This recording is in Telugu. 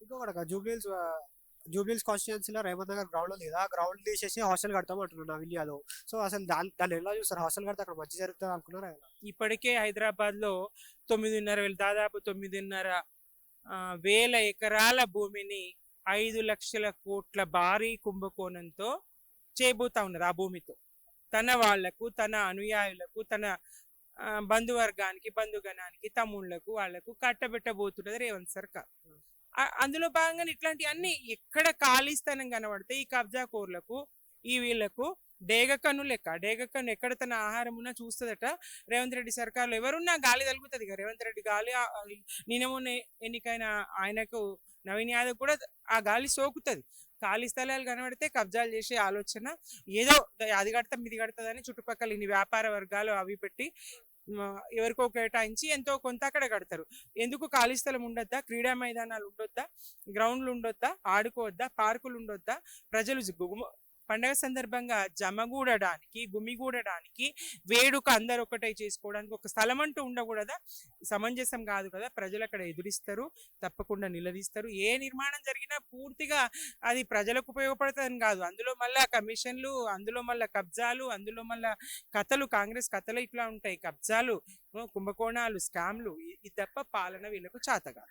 ఇంకొకటి జూబ్లీస్ జూబ్లీస్ కాన్స్టిట్యున్సీలో రేవంత్ నగర్ గ్రౌండ్ ఉంది కదా గ్రౌండ్ తీసేసి హాస్టల్ కడతాం అంటున్నారు నవీన్ యాదవ్ సో అసలు దాని దాన్ని ఎలా చూస్తారు? హాస్టల్ కడితే అక్కడ మంచి జరుగుతుంది అనుకున్నారా? ఇప్పటికే హైదరాబాద్లో తొమ్మిదిన్నర వేలు దాదాపు తొమ్మిదిన్నర వేల ఎకరాల భూమిని ఐదు లక్షల కోట్ల భారీ కుంభకోణంతో చేయబోతా ఉన్నారు ఆ భూమితో. తన వాళ్ళకు తన అనుయాయులకు తన బంధువర్గానికి బంధుగణానికి తమ్ముళ్ళకు వాళ్ళకు కట్టబెట్టబోతున్నది రేవంత్ సర్కార్. అందులో భాగంగానే ఇట్లాంటి అన్ని ఎక్కడ ఖాళీ స్థానం కనబడితే ఈ కబ్జా కోర్లకు ఈ వీళ్ళకు డేగ కన్ను లెక్క డేగ కన్ను ఎక్కడ తన ఆహారం ఉన్నా చూస్తుందట? రేవంత్ రెడ్డి సర్కార్లో ఎవరున్నా గాలి తలుగుతుంది ఇక రేవంత్ రెడ్డి గాలి ఆ- ఎన్నికైన ఆయనకు నవీన్ యాదవ్ కూడా ఆ గాలి సోకుతుంది. ఖాళీ స్థలాలు కనబడితే కబ్జాలు చేసే ఆలోచన ఏదో అది కడతాం ఇది కడతాదని చుట్టుపక్కల ఇన్ని వ్యాపార వర్గాలు అవి పెట్టి ఎవరికో కేటాయించి ఎంతో కొంత అక్కడ కడతారు. ఎందుకు ఖాళీ స్థలం ఉండొద్దా? క్రీడా మైదానాలు ఉండొద్దా? గ్రౌండ్లు ఉండొద్దా? ఆడుకోవద్దా? పార్కులు ఉండొద్దా? ప్రజలు పండగ సందర్భంగా జమగూడడానికి గుమిగూడడానికి వేడుక అందరు ఒకటై చేసుకోవడానికి ఒక స్థలం అంటూ ఉండకూడదా? సమంజసం కాదు కదా? ప్రజలు అక్కడ ఎదురిస్తారు తప్పకుండా నిలదీస్తారు. ఏ నిర్మాణం జరిగినా పూర్తిగా అది ప్రజలకు ఉపయోగపడుతుందని కాదు. అందులో మళ్ళా కమిషన్లు అందులో మళ్ళా కబ్జాలు అందులో మళ్ళా కథలు కాంగ్రెస్ కథలు ఇట్లా ఉంటాయి. కబ్జాలు కుంభకోణాలు స్కామ్లు ఇది తప్ప పాలన వీళ్ళకు చాతగా